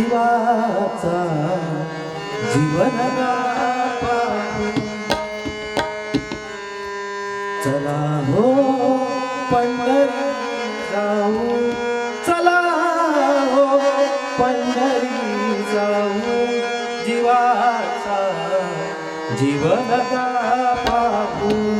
जीवाचा जीवनदा चला हो पंढरी जाऊ चला हो पंढरी जाऊ जीवाचा जीवनदा पाहू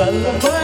真现